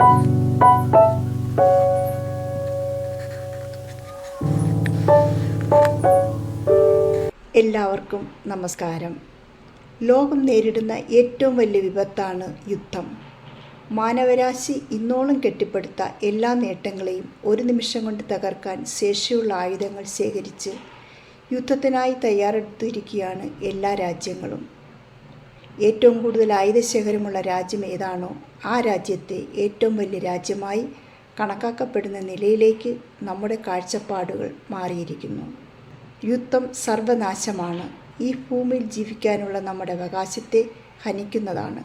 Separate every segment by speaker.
Speaker 1: എല്ലാവർക്കും നമസ്കാരം. ലോകം നേരിടുന്ന ഏറ്റവും വലിയ വിപത്താണ് യുദ്ധം. മാനവരാശി ഇന്നോളം കെട്ടിപ്പടുത്ത എല്ലാ നേട്ടങ്ങളെയും ഒരു നിമിഷം കൊണ്ട് തകർക്കാൻ ശേഷിയുള്ള ആയുധങ്ങൾ ശേഖരിച്ച് യുദ്ധത്തിനായി തയ്യാറെടുത്തിരിക്കുകയാണ് എല്ലാ രാജ്യങ്ങളും. ഏറ്റവും കൂടുതൽ ആയുധശേഖരമുള്ള രാജ്യം ഏതാണോ ആ രാജ്യത്തെ ഏറ്റവും വലിയ രാജ്യമായി കണക്കാക്കപ്പെടുന്ന നിലയിലേക്ക് നമ്മുടെ കാഴ്ചപ്പാടുകൾ മാറിയിരിക്കുന്നു. യുദ്ധം സർവനാശമാണ്. ഈ ഭൂമിയിൽ ജീവിക്കാനുള്ള നമ്മുടെ അവകാശത്തെ ഹനിക്കുന്നതാണ്.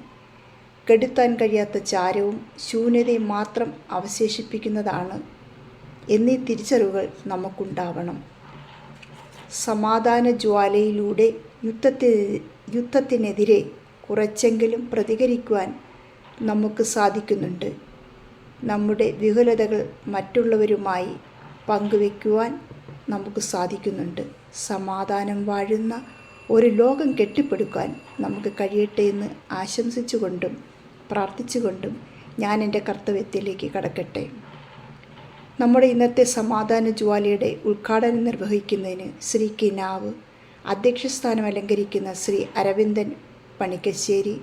Speaker 1: കെടുത്താൻ കഴിയാത്ത ചാരവും ശൂന്യതയും മാത്രം അവശേഷിപ്പിക്കുന്നതാണ് എന്നീ തിരിച്ചറിവുകൾ നമുക്കുണ്ടാവണം. സമാധാന ജ്വാലയിലൂടെ യുദ്ധത്തി യുദ്ധത്തിനെതിരെ കുറച്ചെങ്കിലും പ്രതികരിക്കുവാൻ നമുക്ക് സാധിക്കുന്നുണ്ട്. നമ്മുടെ വിഹുലതകൾ മറ്റുള്ളവരുമായി പങ്കുവെക്കുവാൻ നമുക്ക് സാധിക്കുന്നുണ്ട്. സമാധാനം വാഴുന്ന ഒരു ലോകം കെട്ടിപ്പടുക്കാൻ നമുക്ക് കഴിയട്ടെ എന്ന് ആശംസിച്ചുകൊണ്ടും പ്രാർത്ഥിച്ചുകൊണ്ടും ഞാൻ എന്റെ കർത്തവ്യത്തിലേക്ക് കടക്കട്ടെ. നമ്മുടെ ഇന്നത്തെ സമാധാന ജ്വാലയുടെ ഉദ്ഘാടനം നിർവഹിക്കുന്നതിന് ശ്രീ കിനാവ് അധ്യക്ഷസ്ഥാനം അലങ്കരിക്കുന്ന ശ്രീ അരവിന്ദൻ പണിക്കശ്ശേരി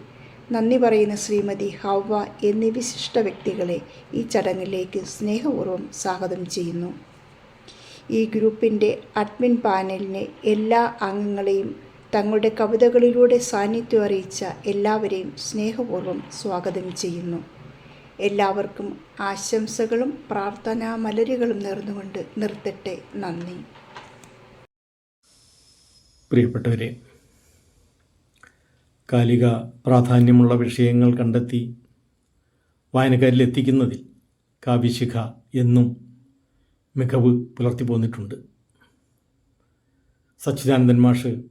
Speaker 1: നന്ദി പറയുന്ന ശ്രീമതി ഹവ എന്നീ വിശിഷ്ട വ്യക്തികളെ ഈ ചടങ്ങിലേക്ക് സ്നേഹപൂർവം സ്വാഗതം ചെയ്യുന്നു. ഈ ഗ്രൂപ്പിന്റെ അഡ്മിൻ പാനലിനെ എല്ലാ അംഗങ്ങളെയും തങ്ങളുടെ കവിതകളിലൂടെ സാന്നിധ്യം അറിയിച്ച എല്ലാവരെയും സ്നേഹപൂർവം സ്വാഗതം ചെയ്യുന്നു. എല്ലാവർക്കും ആശംസകളും പ്രാർത്ഥനാ മലരുകളും നേർന്നുകൊണ്ട് നിർത്തട്ടെ. നന്ദി.
Speaker 2: പ്രിയപ്പെട്ടവരെ കാലിക പ്രാധാന്യമുള്ള വിഷയങ്ങൾ കണ്ടെത്തി വായനക്കാരിൽ എത്തിക്കുന്നതിൽ കാവ്യശിഖ എന്നും മികവ് പുലർത്തി പോന്നിട്ടുണ്ട്. സച്ചിദാനന്ദൻ മാഷ്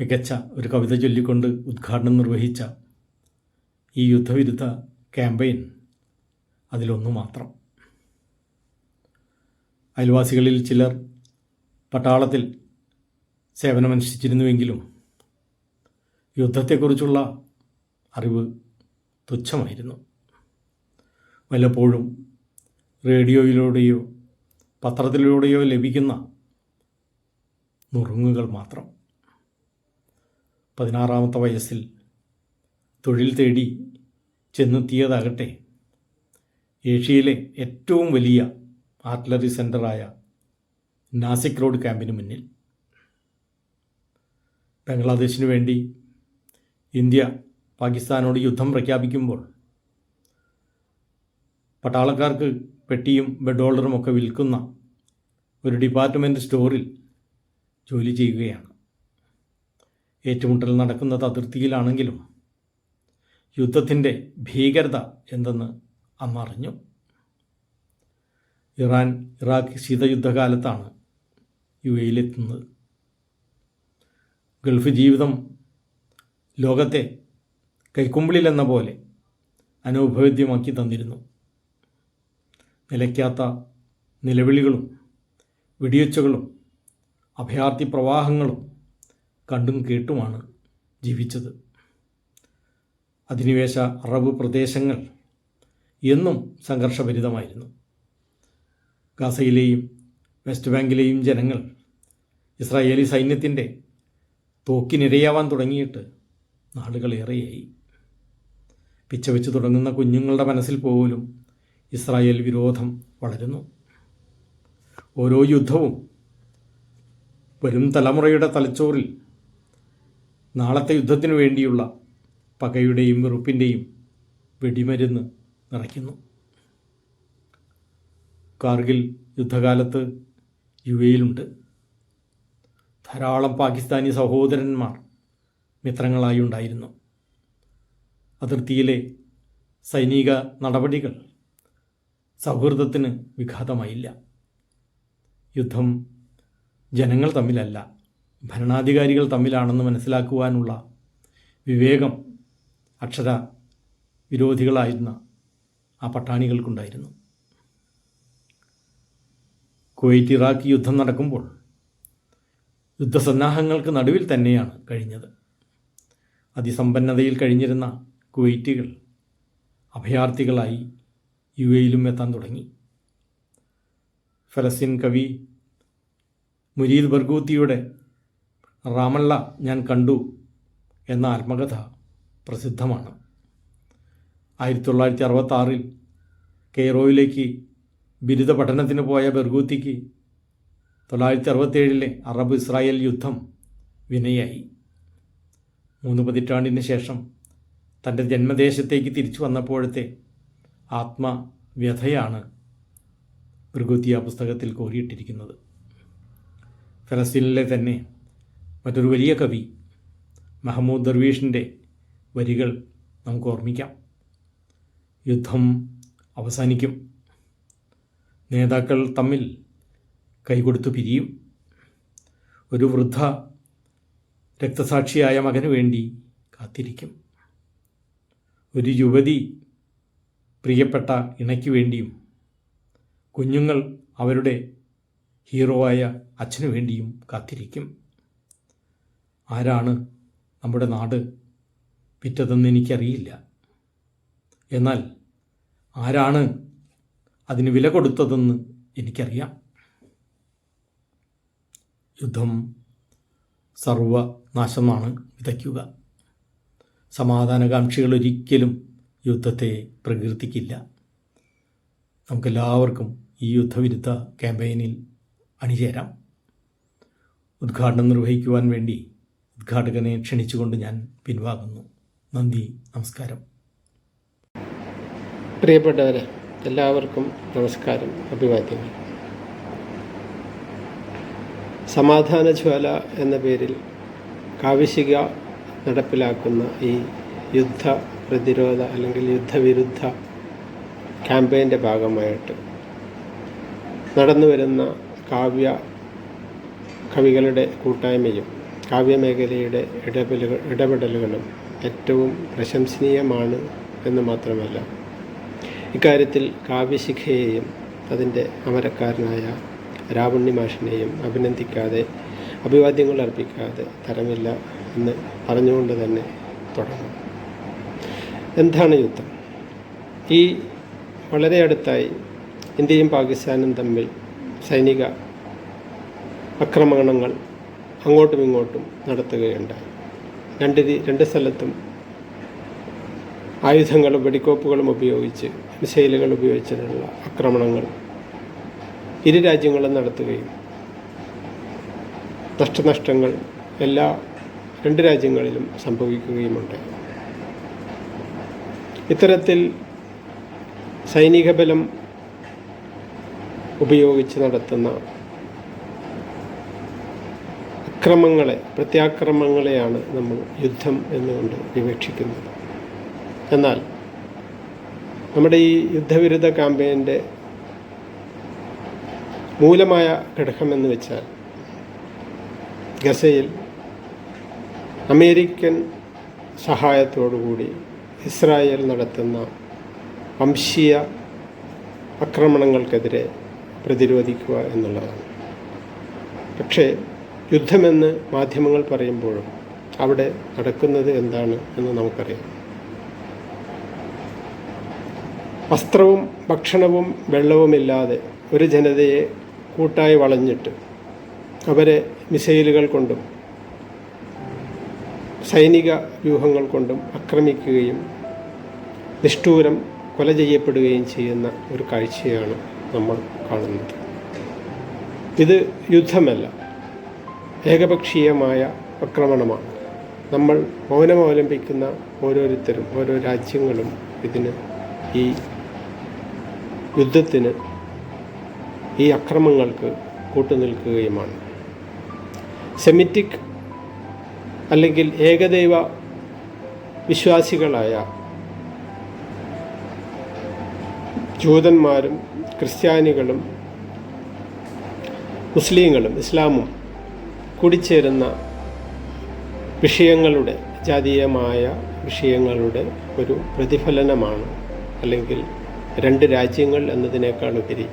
Speaker 2: മികച്ച ഒരു കവിത ചൊല്ലിക്കൊണ്ട് ഉദ്ഘാടനം നിർവഹിച്ച ഈ യുദ്ധവിരുദ്ധ ക്യാമ്പയിൻ അതിലൊന്നു മാത്രം. അയൽവാസികളിൽ ചിലർ പട്ടാളത്തിൽ സേവനമനുഷ്ഠിച്ചിരുന്നുവെങ്കിലും യുദ്ധത്തെക്കുറിച്ചുള്ള അറിവ് തുച്ഛമായിരുന്നു. വല്ലപ്പോഴും റേഡിയോയിലൂടെയോ പത്രത്തിലൂടെയോ ലഭിക്കുന്ന നുറുങ്ങുകൾ മാത്രം. പതിനാറാമത്തെ വയസ്സിൽ തൊഴിൽ തേടി ചെന്നെത്തിയതാകട്ടെ ഏഷ്യയിലെ ഏറ്റവും വലിയ ആർട്ടിലറി സെന്ററായ നാസിക് റോഡ് ക്യാമ്പിന് മുന്നിൽ. ബംഗ്ലാദേശിനു വേണ്ടി ഇന്ത്യ പാകിസ്ഥാനോട് യുദ്ധം പ്രഖ്യാപിക്കുമ്പോൾ പട്ടാളക്കാർക്ക് പെട്ടിയും ബെഡോളറും ഒക്കെ വിൽക്കുന്ന ഒരു ഡിപ്പാർട്ട്മെന്റ് സ്റ്റോറിൽ ജോലി ചെയ്യുകയാണ്. ഏറ്റുമുട്ടൽ നടക്കുന്നത് അതിർത്തിയിലാണെങ്കിലും യുദ്ധത്തിന്റെ ഭീകരത എന്തെന്ന് അന്നറിഞ്ഞു. ഇറാൻ ഇറാഖ് ശീതയുദ്ധകാലത്താണ് യു എയിലെത്തുന്നത് ഗൾഫ് ജീവിതം ലോകത്തെ കൈക്കുമ്പിളിലെന്ന പോലെ അനൗഭവേദ്യമാക്കി തന്നിരുന്നു. നിലയ്ക്കാത്ത നിലവിളികളും വെടിയൊച്ചകളും അഭയാർത്ഥി പ്രവാഹങ്ങളും കണ്ടും കേട്ടുമാണ് ജീവിച്ചത്. അധിനിവേശ അറബ് പ്രദേശങ്ങൾ എന്നും സംഘർഷഭരിതമായിരുന്നു. ഗാസയിലെയും വെസ്റ്റ് ബാങ്കിലെയും ജനങ്ങൾ ഇസ്രായേലി സൈന്യത്തിന്റെ തോക്കിനിരയാവാൻ തുടങ്ങിയിട്ട് നാളുകളേറെയായി പിച്ച വെച്ച് തുടങ്ങുന്ന കുഞ്ഞുങ്ങളുടെ മനസ്സിൽ പോലും ഇസ്രായേൽ വിരോധം വളരുന്നു. ഓരോ യുദ്ധവും വരും തലമുറയുടെ തലച്ചോറിൽ നാളത്തെ യുദ്ധത്തിനു വേണ്ടിയുള്ള പകയുടെയും വെറുപ്പിന്റെയും വെടിമരുന്ന് നിറയ്ക്കുന്നു. കാർഗിൽ യുദ്ധകാലത്ത് യു എയിലുണ്ട് ധാരാളം പാകിസ്ഥാനി സഹോദരന്മാർ മിത്രങ്ങളായി ഉണ്ടായിരുന്നു. അതിർത്തിയിലെ സൈനിക നടപടികൾ സൗഹൃദത്തിന് വിഘാതമായില്ല. യുദ്ധം ജനങ്ങൾ തമ്മിലല്ല ഭരണാധികാരികൾ തമ്മിലാണെന്ന് മനസ്സിലാക്കുവാനുള്ള വിവേകം അക്ഷര വിരോധികളായിരുന്ന ആ പട്ടാണികൾക്കുണ്ടായിരുന്നു. കുവൈറ്റ് ഇറാഖ് യുദ്ധം നടക്കുമ്പോൾ യുദ്ധസന്നാഹങ്ങൾക്ക് നടുവിൽ തന്നെയാണ് കഴിഞ്ഞത്. അതിസമ്പന്നതയിൽ കഴിഞ്ഞിരുന്ന കുവൈറ്റുകൾ അഭയാർത്ഥികളായി യു എയിലും എത്താൻ തുടങ്ങി. ഫലസ്തീൻ കവി മുരീദ് ബർഗൂത്തിയുടെ റാമള്ള ഞാൻ കണ്ടു എന്ന ആത്മകഥ പ്രസിദ്ധമാണ്. ആയിരത്തി തൊള്ളായിരത്തി അറുപത്തി ആറിൽ കെയ്റോയിലേക്ക് ബിരുദ പഠനത്തിന് പോയ ബർഗൂത്തിക്ക് തൊള്ളായിരത്തി അറുപത്തേഴിലെ അറബ് ഇസ്രായേൽ യുദ്ധം വിനയായി. മൂന്ന് പതിറ്റാണ്ടിന് ശേഷം തന്റെ ജന്മദേശത്തേക്ക് തിരിച്ചു വന്നപ്പോഴത്തെ ആത്മവ്യഥയാണ് ബർഗൂത്തി ആ പുസ്തകത്തിൽ കോരിയിട്ടിരിക്കുന്നത്. ഫലസ്തീനിലെ തന്നെ മറ്റൊരു വലിയ കവി മഹമ്മൂദ് ദർവീഷിന്റെ വരികൾ നമുക്ക് ഓർമ്മിക്കാം. യുദ്ധം അവസാനിക്കും. നേതാക്കൾ തമ്മിൽ കൈകൊടുത്തു പിരിയും. ഒരു വൃദ്ധ രക്തസാക്ഷിയായ മകന് വേണ്ടി കാത്തിരിക്കും. ഒരു യുവതി പ്രിയപ്പെട്ട ഇണയ്ക്ക് വേണ്ടിയും കുഞ്ഞുങ്ങൾ അവരുടെ ഹീറോ ആയ അച്ഛനു വേണ്ടിയും കാത്തിരിക്കും. ആരാണ് നമ്മുടെ നാട് വിറ്റതെന്ന് എനിക്കറിയില്ല. എന്നാൽ ആരാണ് അതിന് വില കൊടുത്തതെന്ന് എനിക്കറിയാം. യുദ്ധം സർവനാശമാണ് വിതയ്ക്കുക. സമാധാനകാംക്ഷികൾ ഒരിക്കലും യുദ്ധത്തെ പ്രകീർത്തിക്കില്ല. നമുക്കെല്ലാവർക്കും ഈ യുദ്ധവിരുദ്ധ ക്യാമ്പയിനിൽ അണിചേരാം. ഉദ്ഘാടനം നിർവഹിക്കുവാൻ വേണ്ടി ഉദ്ഘാടകനെ ക്ഷണിച്ചുകൊണ്ട് ഞാൻ പിൻവാങ്ങുന്നു. നന്ദി നമസ്കാരം.
Speaker 3: പ്രിയപ്പെട്ടവരെ എല്ലാവർക്കും നമസ്കാരം അഭിവാദ്യങ്ങൾ. സമാധാന ജ്വാല എന്ന പേരിൽ കാവിശിക നടപ്പിലാക്കുന്ന ഈ യുദ്ധ പ്രതിരോധ അല്ലെങ്കിൽ യുദ്ധവിരുദ്ധ ക്യാമ്പയിന്റെ ഭാഗമായിട്ട് നടന്നു വരുന്ന കാവ്യ കവികളുടെ കൂട്ടായ്മയും കാവ്യമേഖലയുടെ ഇടപെടലുകൾ ഇടപെടലുകളും ഏറ്റവും പ്രശംസനീയമാണ് എന്ന് മാത്രമല്ല ഇക്കാര്യത്തിൽ കാവ്യശിഖയെയും അതിന്റെ അമരക്കാരനായ രാവണ്ണി മാഷിനെയും അഭിനന്ദിക്കാതെ അഭിവാദ്യങ്ങൾ അർപ്പിക്കാതെ തരമില്ല എന്ന് പറഞ്ഞുകൊണ്ട് തന്നെ തുടങ്ങും. എന്താണ് യുദ്ധം? ഈ വളരെ അടുത്തായി ഇന്ത്യയും പാകിസ്ഥാനും തമ്മിൽ സൈനിക ആക്രമണങ്ങൾ അങ്ങോട്ടും ഇങ്ങോട്ടും നടത്തുകയുണ്ടായി. രണ്ട് രണ്ട് സ്ഥലത്തും ആയുധങ്ങളും വെടിക്കോപ്പുകളും ഉപയോഗിച്ച് മിസൈലുകൾ ഉപയോഗിച്ചിട്ടുള്ള ആക്രമണങ്ങൾ ഇരു രാജ്യങ്ങളും നടത്തുകയും നഷ്ടനഷ്ടങ്ങൾ എല്ലാ രണ്ട് രാജ്യങ്ങളിലും സംഭവിക്കുകയുമുണ്ട്. ഇത്തരത്തിൽ സൈനിക ബലം ഉപയോഗിച്ച് നടത്തുന്ന അക്രമങ്ങളെ പ്രത്യാക്രമങ്ങളെയാണ് നമ്മൾ യുദ്ധം എന്നുകൊണ്ട് വിവക്ഷിക്കുന്നത്. എന്നാൽ നമ്മുടെ ഈ യുദ്ധവിരുദ്ധ ക്യാമ്പയിന്റെ മൂലമായ ഘടകമെന്ന് വെച്ചാൽ ഗസയിൽ അമേരിക്കൻ സഹായത്തോടുകൂടി ഇസ്രായേൽ നടത്തുന്ന വംശീയ ആക്രമണങ്ങൾക്കെതിരെ പ്രതിരോധിക്കുക എന്നുള്ളതാണ്. പക്ഷേ യുദ്ധമെന്ന് മാധ്യമങ്ങൾ പറയുമ്പോഴും അവിടെ നടക്കുന്നത് എന്താണ് എന്ന് നമുക്കറിയാം. വസ്ത്രവും ഭക്ഷണവും വെള്ളവുമില്ലാതെ ഒരു ജനതയെ കൂട്ടായി വളഞ്ഞിട്ട് അവരെ മിസൈലുകൾ കൊണ്ടും സൈനിക വ്യൂഹങ്ങൾ കൊണ്ടും ആക്രമിക്കുകയും നിഷ്ഠൂരം കൊല ചെയ്യപ്പെടുകയും ചെയ്യുന്ന ഒരു കാഴ്ചയാണ് നമ്മൾ കാണുന്നത്. ഇത് യുദ്ധമല്ല ഏകപക്ഷീയമായ ആക്രമണമാണ്. നമ്മൾ മൗനമവലംബിക്കുന്ന ഓരോരുത്തരും ഓരോ രാജ്യങ്ങളും ഇതിന് ഈ യുദ്ധത്തിന് ഈ അക്രമങ്ങൾക്ക് കൂട്ടുനിൽക്കുകയുമാണ്. സെമിറ്റിക് അല്ലെങ്കിൽ ഏകദൈവ വിശ്വാസികളായ ജൂതന്മാരും ക്രിസ്ത്യാനികളും മുസ്ലിങ്ങളും ഇസ്ലാമും കൂടിച്ചേരുന്ന വിഷയങ്ങളുടെ ജാതീയമായ വിഷയങ്ങളുടെ ഒരു പ്രതിഫലനമാണ് അല്ലെങ്കിൽ രണ്ട് രാജ്യങ്ങൾ എന്നതിനേക്കാൾ ഉപരി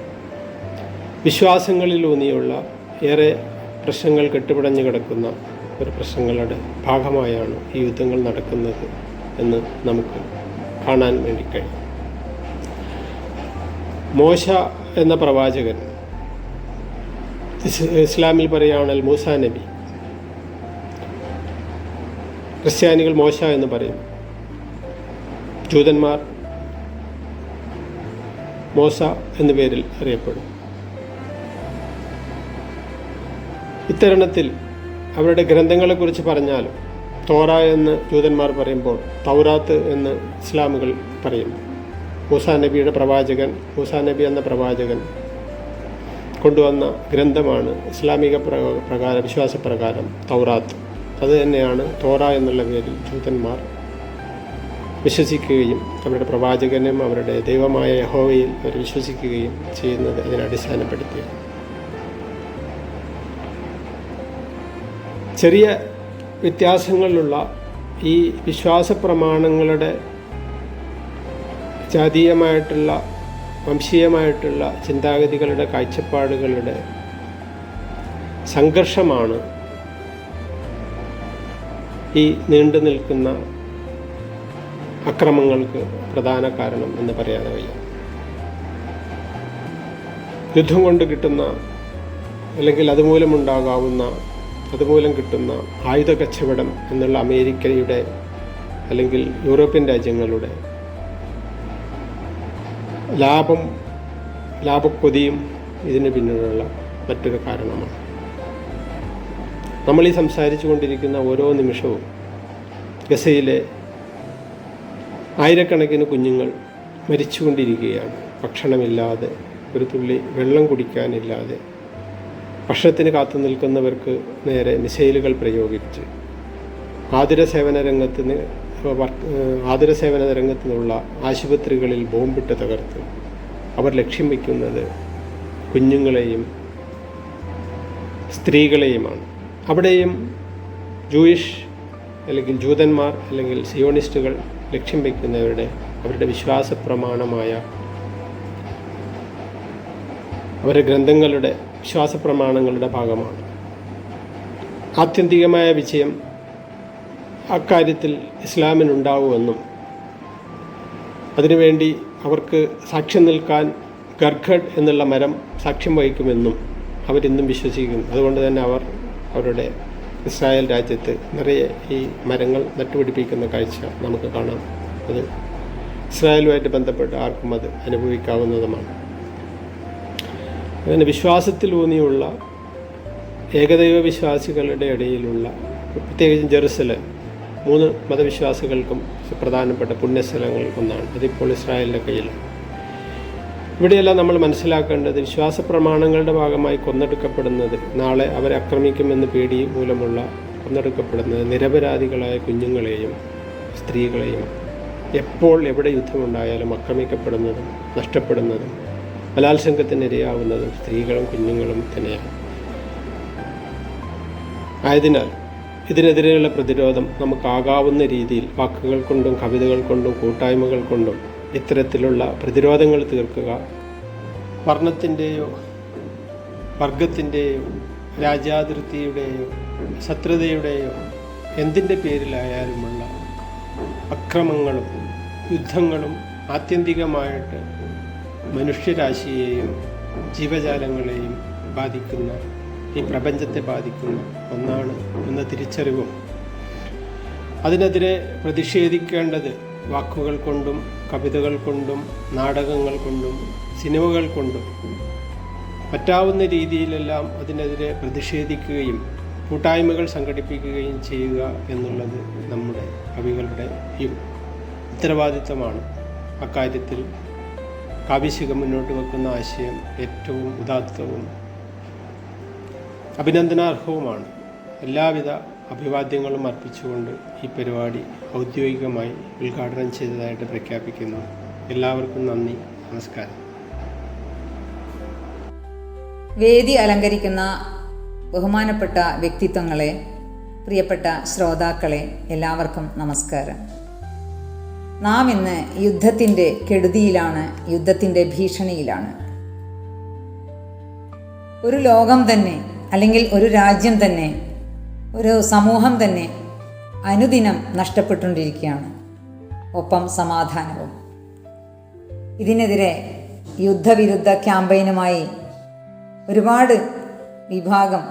Speaker 3: വിശ്വാസങ്ങളിലൂന്നിയുള്ള ഏറെ പ്രശ്നങ്ങൾ കെട്ടുപിടഞ്ഞു കിടക്കുന്ന ഒരു പ്രശ്നങ്ങളുടെ ഭാഗമായാണ് ഈ യുദ്ധങ്ങൾ നടക്കുന്നത് എന്ന് നമുക്ക് കാണാൻ വേണ്ടി കഴിയും. മോശ എന്ന പ്രവാചകൻ ഇസ് ഇസ്ലാമിൽ പറയുകയാണെങ്കിൽ മൂസ നബി. ക്രിസ്ത്യാനികൾ മോശ എന്ന് പറയും. ജൂതന്മാർ മോസ എന്ന പേരിൽ അറിയപ്പെടും. ഇത്തരണത്തിൽ അവരുടെ ഗ്രന്ഥങ്ങളെക്കുറിച്ച് പറഞ്ഞാൽ തോറ എന്ന് ജൂതന്മാർ പറയുമ്പോൾ തൗറാത്ത് എന്ന് ഇസ്ലാമുകൾ പറയും. മൂസാ നബിയുടെ പ്രവാചകൻ മൂസാ നബി എന്ന പ്രവാചകൻ കൊണ്ടുവന്ന ഗ്രന്ഥമാണ് ഇസ്ലാമിക പ്ര- പ്രകാരം വിശ്വാസപ്രകാരം തൗറാത്ത്. അത് തന്നെയാണ് തോറ എന്നുള്ള പേരിൽ ജൂതന്മാർ വിശ്വസിക്കുകയും അവരുടെ പ്രവാചകനും അവരുടെ ദൈവമായ യഹോവയിൽ അവർ വിശ്വസിക്കുകയും ചെയ്യുന്നത് അതിനെ അടിസ്ഥാനപ്പെടുത്തിയാണ്. ചെറിയ വ്യത്യാസങ്ങളിലുള്ള ഈ വിശ്വാസ പ്രമാണങ്ങളുടെ ജാതീയമായിട്ടുള്ള വംശീയമായിട്ടുള്ള ചിന്താഗതികളുടെ കാഴ്ചപ്പാടുകളുടെ സംഘർഷമാണ് ഈ നീണ്ടു നിൽക്കുന്ന അക്രമങ്ങൾക്ക് പ്രധാന കാരണം എന്ന് പറയാതെ വയ്യ. യുദ്ധം കൊണ്ട് കിട്ടുന്ന അല്ലെങ്കിൽ അതുമൂലമുണ്ടാകാവുന്ന അതുമൂലം കിട്ടുന്ന ആയുധ കച്ചവടം എന്നുള്ള അമേരിക്കയുടെ അല്ലെങ്കിൽ യൂറോപ്യൻ രാജ്യങ്ങളുടെ ലാഭം ലാഭക്കൊതിയും ഇതിന് പിന്നിലുള്ള മറ്റൊരു കാരണമാണ്. നമ്മൾ ഈ സംസാരിച്ചു കൊണ്ടിരിക്കുന്ന ഓരോ നിമിഷവും ഗസയിലെ ആയിരക്കണക്കിന് കുഞ്ഞുങ്ങൾ മരിച്ചുകൊണ്ടിരിക്കുകയാണ്. ഭക്ഷണമില്ലാതെ ഒരു തുള്ളി വെള്ളം കുടിക്കാനില്ലാതെ ഭക്ഷണത്തിന് കാത്തു നിൽക്കുന്നവർക്ക് നേരെ മിസൈലുകൾ പ്രയോഗിച്ച് ആതുര സേവന രംഗത്തിന് ആതുര സേവന രംഗത്ത് നിന്നുള്ള ആശുപത്രികളിൽ ബോംബിട്ട് തകർത്ത് അവർ ലക്ഷ്യം വയ്ക്കുന്നത് കുഞ്ഞുങ്ങളെയും സ്ത്രീകളെയുമാണ്. അവിടെയും ജൂയിഷ് അല്ലെങ്കിൽ ജൂതന്മാർ അല്ലെങ്കിൽ സിയോണിസ്റ്റുകൾ ലക്ഷ്യം വയ്ക്കുന്നവരുടെ അവരുടെ വിശ്വാസ പ്രമാണമായ അവരുടെ ഗ്രന്ഥങ്ങളുടെ വിശ്വാസ പ്രമാണങ്ങളുടെ ഭാഗമാണ്. ആത്യന്തികമായ വിജയം അക്കാര്യത്തിൽ ഇസ്ലാമിനുണ്ടാവുമെന്നും അതിനുവേണ്ടി അവർക്ക് സാക്ഷ്യം നിൽക്കാൻ ഗർഘഡ് എന്നുള്ള മരം സാക്ഷ്യം വഹിക്കുമെന്നും അവരിന്നും വിശ്വസിക്കുന്നു. അതുകൊണ്ട് തന്നെ അവർ അവരുടെ ഇസ്രായേൽ രാജ്യത്ത് നിറയെ ഈ മരങ്ങൾ നട്ടുപിടിപ്പിക്കുന്ന കാഴ്ച നമുക്ക് കാണാം. അത് ഇസ്രായേലുമായിട്ട് ബന്ധപ്പെട്ട് ആർക്കും അത് അനുഭവിക്കാവുന്നതുമാണ്. അങ്ങനെ വിശ്വാസത്തിലൂന്നിയുള്ള ഏകദൈവ വിശ്വാസികളുടെ ഇടയിലുള്ള പ്രത്യേകിച്ചും ജെറുസലേം മൂന്ന് മതവിശ്വാസികൾക്കും പ്രധാനപ്പെട്ട പുണ്യസ്ഥലങ്ങൾ ഒന്നാണ്. അതിപ്പോൾ ഇസ്രായേലിന്റെ കയ്യിലാണ് ഇവിടെയെല്ലാം നമ്മൾ മനസ്സിലാക്കേണ്ടത് വിശ്വാസ പ്രമാണങ്ങളുടെ ഭാഗമായി കൊന്നെടുക്കപ്പെടുന്നത് നാളെ അവരെ ആക്രമിക്കുമെന്ന് പേടി മൂലമുള്ള കൊന്നെടുക്കപ്പെടുന്നത് നിരപരാധികളായ കുഞ്ഞുങ്ങളെയും സ്ത്രീകളെയും എപ്പോൾ എവിടെ യുദ്ധമുണ്ടായാലും ആക്രമിക്കപ്പെടുന്നതും നഷ്ടപ്പെടുന്നതും ബലാത്സംഗത്തിന് ഇരയാവുന്നതും സ്ത്രീകളും കുഞ്ഞുങ്ങളും തന്നെയാണ്. ആയതിനാൽ ഇതിനെതിരെയുള്ള പ്രതിരോധം നമുക്കാകാവുന്ന രീതിയിൽ വാക്കുകൾ കൊണ്ടും കവിതകൾ കൊണ്ടും കൂട്ടായ്മകൾ കൊണ്ടും ഇത്തരത്തിലുള്ള പ്രതിരോധങ്ങൾ തീർക്കുക വർണത്തിന്റെയോ വർഗത്തിന്റെയോ രാജ്യാതിർത്തിയുടെയോ ശത്രുതയുടെയോ എന്തിന്റെ പേരിലായാലുമുള്ള അക്രമങ്ങളും യുദ്ധങ്ങളും ആത്യന്തികമായിട്ട് മനുഷ്യരാശിയെയും ജീവജാലങ്ങളെയും ബാധിക്കുന്ന ഈ പ്രപഞ്ചത്തെ ബാധിക്കുന്ന ഒന്നാണ് എന്ന തിരിച്ചറിവും. അതിനെതിരെ പ്രതിഷേധിക്കേണ്ടത് വാക്കുകൾ കൊണ്ടും കവിതകൾ കൊണ്ടും നാടകങ്ങൾ കൊണ്ടും സിനിമകൾ കൊണ്ടും. പറ്റാവുന്ന രീതിയിലെല്ലാം അതിനെതിരെ പ്രതിഷേധിക്കുകയും കൂട്ടായ്മകൾ സംഘടിപ്പിക്കുകയും ചെയ്യുക എന്നുള്ളത് നമ്മുടെ കവികളുടെയും ഉത്തരവാദിത്തമാണ് അക്കാര്യത്തിൽ കാവ്യശികം മുന്നോട്ട് വെക്കുന്ന ആശയം ഏറ്റവും ഉദാത്തവും അഭിനന്ദനാർഹവുമാണ്. എല്ലാവിധ അഭിവാദ്യങ്ങളും അർപ്പിച്ചുകൊണ്ട് ഈ പരിപാടി ഔദ്യോഗികമായി ഉദ്ഘാടനം ചെയ്തതായിട്ട് പ്രഖ്യാപിക്കുന്നു. എല്ലാവർക്കും നന്ദി. നമസ്കാരം.
Speaker 4: വേദി അലങ്കരിക്കുന്ന ബഹുമാനപ്പെട്ട വ്യക്തിത്വങ്ങളെ പ്രിയപ്പെട്ട ശ്രോതാക്കളെ എല്ലാവർക്കും നമസ്കാരം. നാം ഇന്ന് യുദ്ധത്തിന്റെ കെടുതിയിലാണ് യുദ്ധത്തിന്റെ ഭീഷണിയിലാണ്. ഒരു ലോകം തന്നെ അല്ലെങ്കിൽ ഒരു രാജ്യം തന്നെ ഒരു സമൂഹം തന്നെ അനുദിനം നഷ്ടപ്പെട്ടുകൊണ്ടിരിക്കുകയാണ്. ഒപ്പം സമാധാനവും. ഇതിനെതിരെ യുദ്ധവിരുദ്ധ ക്യാമ്പയിനുമായി ഒരുപാട് വിഭാഗം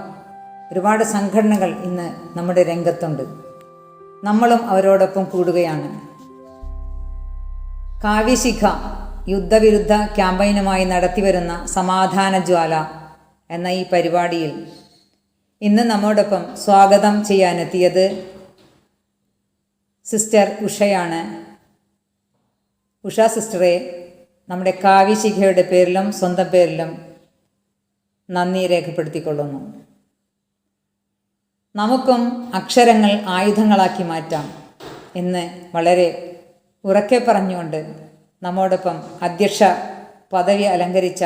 Speaker 4: ഒരുപാട് സംഘടനകൾ ഇന്ന് നമ്മുടെ രംഗത്തുണ്ട്. നമ്മളും അവരോടൊപ്പം കൂടുകയാണ്. കാവ്യശിഖ യുദ്ധവിരുദ്ധ ക്യാമ്പയിനുമായി നടത്തിവരുന്ന സമാധാന ജ്വാല എന്ന ഈ പരിപാടിയിൽ ഇന്ന് നമ്മോടൊപ്പം സ്വാഗതം ചെയ്യാനെത്തിയത് സിസ്റ്റർ ഉഷയാണ്. ഉഷ സിസ്റ്ററെ നമ്മുടെ കാവ്യശിഖയുടെ പേരിലും സ്വന്തം പേരിലും നന്ദി രേഖപ്പെടുത്തിക്കൊള്ളുന്നു. നമുക്കും അക്ഷരങ്ങൾ ആയുധങ്ങളാക്കി മാറ്റാം. എന്ന് വളരെ ഉറക്കെ പറഞ്ഞുകൊണ്ട് നമ്മോടൊപ്പം അധ്യക്ഷ പദവി അലങ്കരിച്ച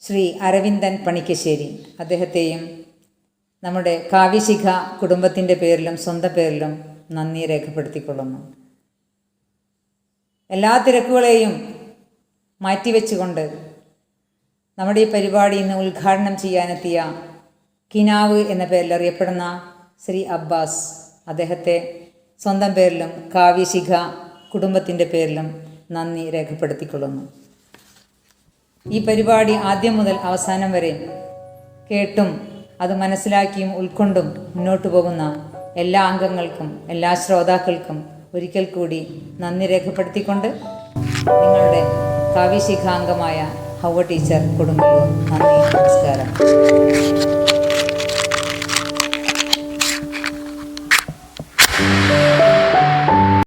Speaker 4: ശ്രീ അരവിന്ദൻ പണിക്കശ്ശേരി. അദ്ദേഹത്തെയും നമ്മുടെ കാവ്യശിഖ കുടുംബത്തിന്റെ പേരിലും സ്വന്തം പേരിലും നന്ദി രേഖപ്പെടുത്തിക്കൊള്ളുന്നു. എല്ലാ തിരക്കുകളെയും മാറ്റിവെച്ചുകൊണ്ട് നമ്മുടെ ഈ പരിപാടി ഇന്ന് ഉദ്ഘാടനം ചെയ്യാനെത്തിയ കിനാവ് എന്ന പേരിൽ അറിയപ്പെടുന്ന ശ്രീ അബ്ബാസ് അദ്ദേഹത്തെ സ്വന്തം പേരിലും കാവ്യശിഖ കുടുംബത്തിന്റെ പേരിലും നന്ദി രേഖപ്പെടുത്തിക്കൊള്ളുന്നു. ഈ പരിപാടി ആദ്യം മുതൽ അവസാനം വരെ കേട്ടും അത് മനസ്സിലാക്കിയും ഉൾക്കൊണ്ടും മുന്നോട്ട് പോകുന്ന എല്ലാ അംഗങ്ങൾക്കും എല്ലാ ശ്രോതാക്കൾക്കും ഒരിക്കൽ കൂടി നന്ദി രേഖപ്പെടുത്തിക്കൊണ്ട് നിങ്ങളുടെ കാവ്യശിഖാംഗമായ ഹൗവ ടീച്ചർ കൊടുങ്ങല്ലൂർ നന്ദി നമസ്കാരം.